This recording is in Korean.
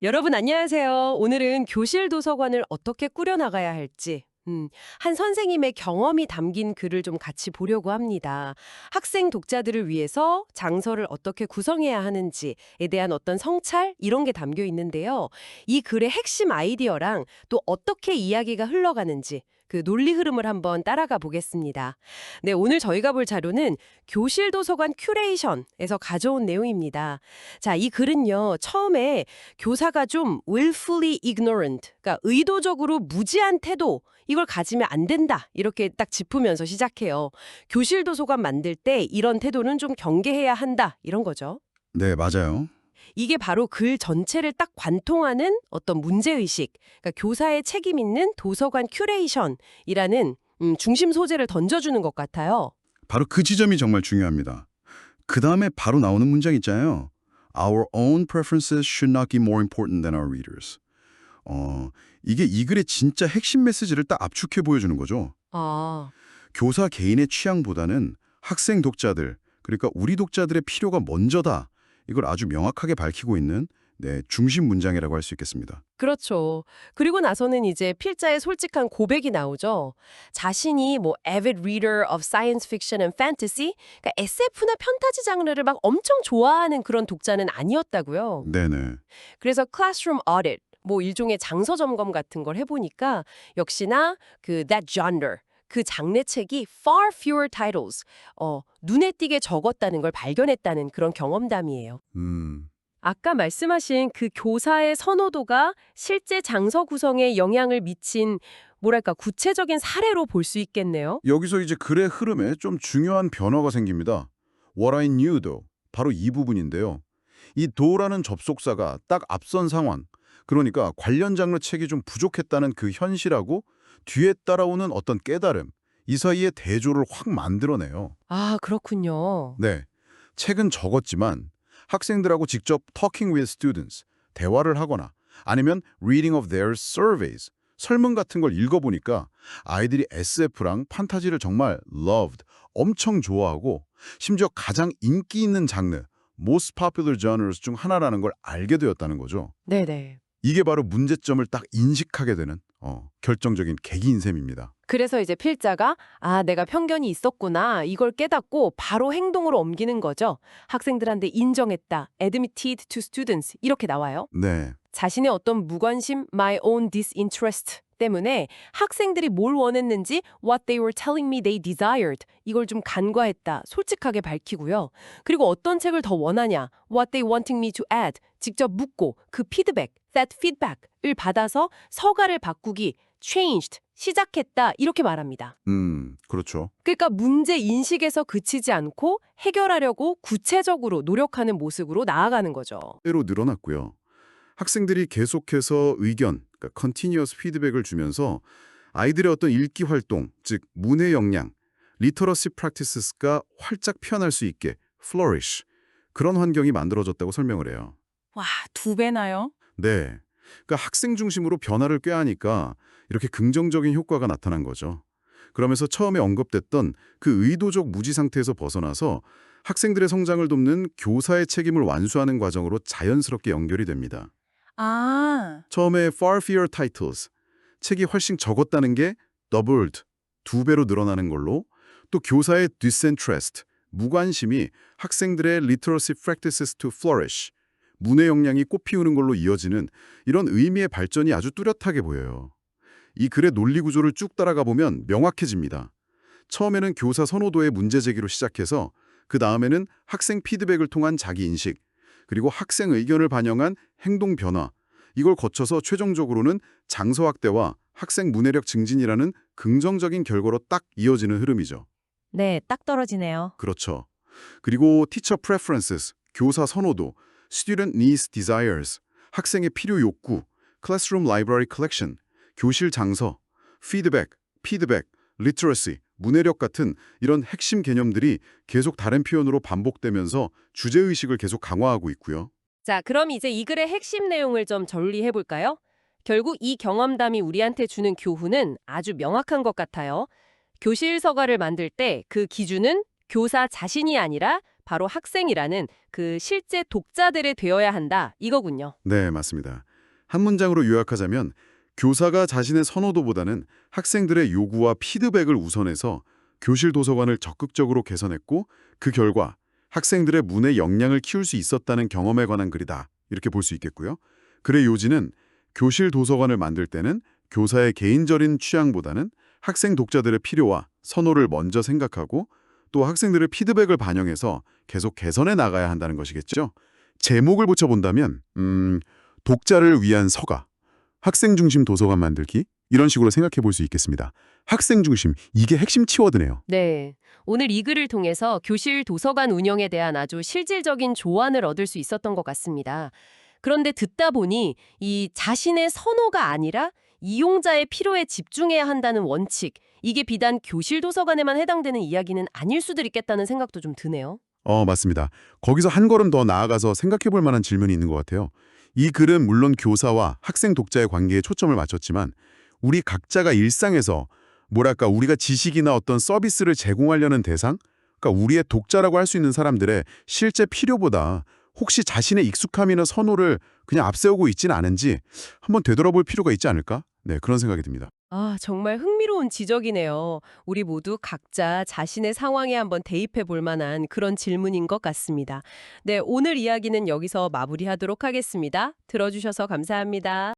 여러분 안녕하세요. 오늘은 교실 도서관을 어떻게 꾸려나가야 할지 음, 한 선생님의 경험이 담긴 글을 좀 같이 보려고 합니다. 학생 독자들을 위해서 장서를 어떻게 구성해야 하는지에 대한 어떤 성찰 이런 게 담겨 있는데요. 이 글의 핵심 아이디어랑 또 어떻게 이야기가 흘러가는지 그 논리 흐름을 한번 따라가 보겠습니다. 네, 오늘 저희가 볼 자료는 교실 도서관 큐레이션에서 가져온 내용입니다. 자, 이 글은요. 처음에 교사가 좀 willfully ignorant, 그러니까 의도적으로 무지한 태도 이걸 가지면 안 된다. 이렇게 딱 짚으면서 시작해요. 교실 도서관 만들 때 이런 태도는 좀 경계해야 한다. 이런 거죠. 네, 맞아요. 이게 바로 글 전체를 딱 관통하는 어떤 문제의식, 그러니까 교사의 책임 있는 도서관 큐레이션이라는 음, 중심 소재를 던져주는 것 같아요. 바로 그 지점이 정말 중요합니다. 그 다음에 바로 나오는 문장 있잖아요. Our own preferences should not be more important than our readers. 어, 이게 이 글의 진짜 핵심 메시지를 딱 압축해 보여주는 거죠. 아, 교사 개인의 취향보다는 학생 독자들, 그러니까 우리 독자들의 필요가 먼저다. 이걸 아주 명확하게 밝히고 있는 네, 중심 문장이라고 할 수 있겠습니다. 그렇죠. 그리고 나서는 이제 필자의 솔직한 고백이 나오죠. 자신이 뭐 avid reader of science fiction and fantasy, 그러니까 SF나 편타지 장르를 막 엄청 좋아하는 그런 독자는 아니었다고요. 네네. 그래서 classroom audit, 뭐 일종의 장서 점검 같은 걸 해보니까 역시나 그 that genre, 그 장르 책이 far fewer titles, 어, 눈에 띄게 적었다는 걸 발견했다는 그런 경험담이에요. 음, 아까 말씀하신 그 교사의 선호도가 실제 장서 구성에 영향을 미친 뭐랄까 구체적인 사례로 볼 수 있겠네요. 여기서 이제 글의 흐름에 좀 중요한 변화가 생깁니다. What I knew도 바로 이 부분인데요. 이 do라는 접속사가 딱 앞선 상황, 그러니까 관련 장르 책이 좀 부족했다는 그 현실하고 뒤에 따라오는 어떤 깨달음, 이 사이의 대조를 확 만들어내요. 아, 그렇군요. 네, 책은 적었지만 학생들하고 직접 talking with students, 대화를 하거나 아니면 reading of their surveys, 설문 같은 걸 읽어보니까 아이들이 SF랑 판타지를 정말 loved, 엄청 좋아하고 심지어 가장 인기 있는 장르, most popular genres 중 하나라는 걸 알게 되었다는 거죠. 네네. 이게 바로 문제점을 딱 인식하게 되는 어, 결정적인 계기인 셈입니다. 그래서 이제 필자가 아, 내가 편견이 있었구나. 이걸 깨닫고 바로 행동으로 옮기는 거죠. 학생들한테 인정했다. admitted to students. 이렇게 나와요. 네, 자신의 어떤 무관심, my own disinterest 때문에 학생들이 뭘 원했는지 what they were telling me they desired 이걸 좀 간과했다. 솔직하게 밝히고요. 그리고 어떤 책을 더 원하냐 what they wanting me to add 직접 묻고 그 피드백 that feedback을 받아서 서가를 바꾸기 changed 시작했다 이렇게 말합니다. 음, 그렇죠. 그러니까 문제 인식에서 그치지 않고 해결하려고 구체적으로 노력하는 모습으로 나아가는 거죠. 대로 늘어났고요. 학생들이 계속해서 의견, 그러니까 continuous 피드백을 주면서 아이들의 어떤 읽기 활동, 즉 문해 역량, literacy practices가 활짝 피어날 수 있게 flourish, 그런 환경이 만들어졌다고 설명을 해요. 와, 두 배나요? 네. 그러니까 학생 중심으로 변화를 꾀하니까 이렇게 긍정적인 효과가 나타난 거죠. 그러면서 처음에 언급됐던 그 의도적 무지 상태에서 벗어나서 학생들의 성장을 돕는 교사의 책임을 완수하는 과정으로 자연스럽게 연결이 됩니다. 아, 처음에 far fewer titles, 책이 훨씬 적었다는 게 doubled, 두 배로 늘어나는 걸로 또 교사의 disinterest, 무관심이 학생들의 literacy practices to flourish, 문해 역량이 꽃피우는 걸로 이어지는 이런 의미의 발전이 아주 뚜렷하게 보여요. 이 글의 논리 구조를 쭉 따라가 보면 명확해집니다. 처음에는 교사 선호도의 문제 제기로 시작해서 그 다음에는 학생 피드백을 통한 자기 인식, 그리고 학생 의견을 반영한 행동 변화, 이걸 거쳐서 최종적으로는 장서 확대와 학생 문해력 증진이라는 긍정적인 결과로 딱 이어지는 흐름이죠. 네, 딱 떨어지네요. 그렇죠. 그리고 teacher preferences, 교사 선호도, student needs desires, 학생의 필요 욕구, classroom library collection, 교실 장서, feedback, literacy, 문해력 같은 이런 핵심 개념들이 계속 다른 표현으로 반복되면서 주제의식을 계속 강화하고 있고요. 자, 그럼 이제 이 글의 핵심 내용을 좀 정리해 볼까요? 결국 이 경험담이 우리한테 주는 교훈은 아주 명확한 것 같아요. 교실 서가를 만들 때 그 기준은 교사 자신이 아니라 바로 학생이라는 그 실제 독자들에 되어야 한다 이거군요. 네, 맞습니다. 한 문장으로 요약하자면 교사가 자신의 선호도보다는 학생들의 요구와 피드백을 우선해서 교실 도서관을 적극적으로 개선했고 그 결과 학생들의 문의 역량을 키울 수 있었다는 경험에 관한 글이다. 이렇게 볼 수 있겠고요. 글의 요지는 교실 도서관을 만들 때는 교사의 개인적인 취향보다는 학생 독자들의 필요와 선호를 먼저 생각하고 또 학생들의 피드백을 반영해서 계속 개선해 나가야 한다는 것이겠죠. 제목을 붙여본다면 음, 독자를 위한 서가, 학생 중심 도서관 만들기 이런 식으로 생각해 볼 수 있겠습니다. 학생 중심, 이게 핵심 키워드네요. 네. 오늘 이 글을 통해서 교실 도서관 운영에 대한 아주 실질적인 조언을 얻을 수 있었던 것 같습니다. 그런데 듣다 보니 이 자신의 선호가 아니라 이용자의 필요에 집중해야 한다는 원칙, 이게 비단 교실 도서관에만 해당되는 이야기는 아닐 수도 있겠다는 생각도 좀 드네요. 어, 맞습니다. 거기서 한 걸음 더 나아가서 생각해 볼 만한 질문이 있는 것 같아요. 이 글은 물론 교사와 학생 독자의 관계에 초점을 맞췄지만 우리 각자가 일상에서 뭐랄까 우리가 지식이나 어떤 서비스를 제공하려는 대상, 그러니까 우리의 독자라고 할 수 있는 사람들의 실제 필요보다 혹시 자신의 익숙함이나 선호를 그냥 앞세우고 있지는 않은지 한번 되돌아볼 필요가 있지 않을까? 네, 그런 생각이 듭니다. 아, 정말 흥미로운 지적이네요. 우리 모두 각자 자신의 상황에 한번 대입해 볼 만한 그런 질문인 것 같습니다. 네, 오늘 이야기는 여기서 마무리하도록 하겠습니다. 들어주셔서 감사합니다.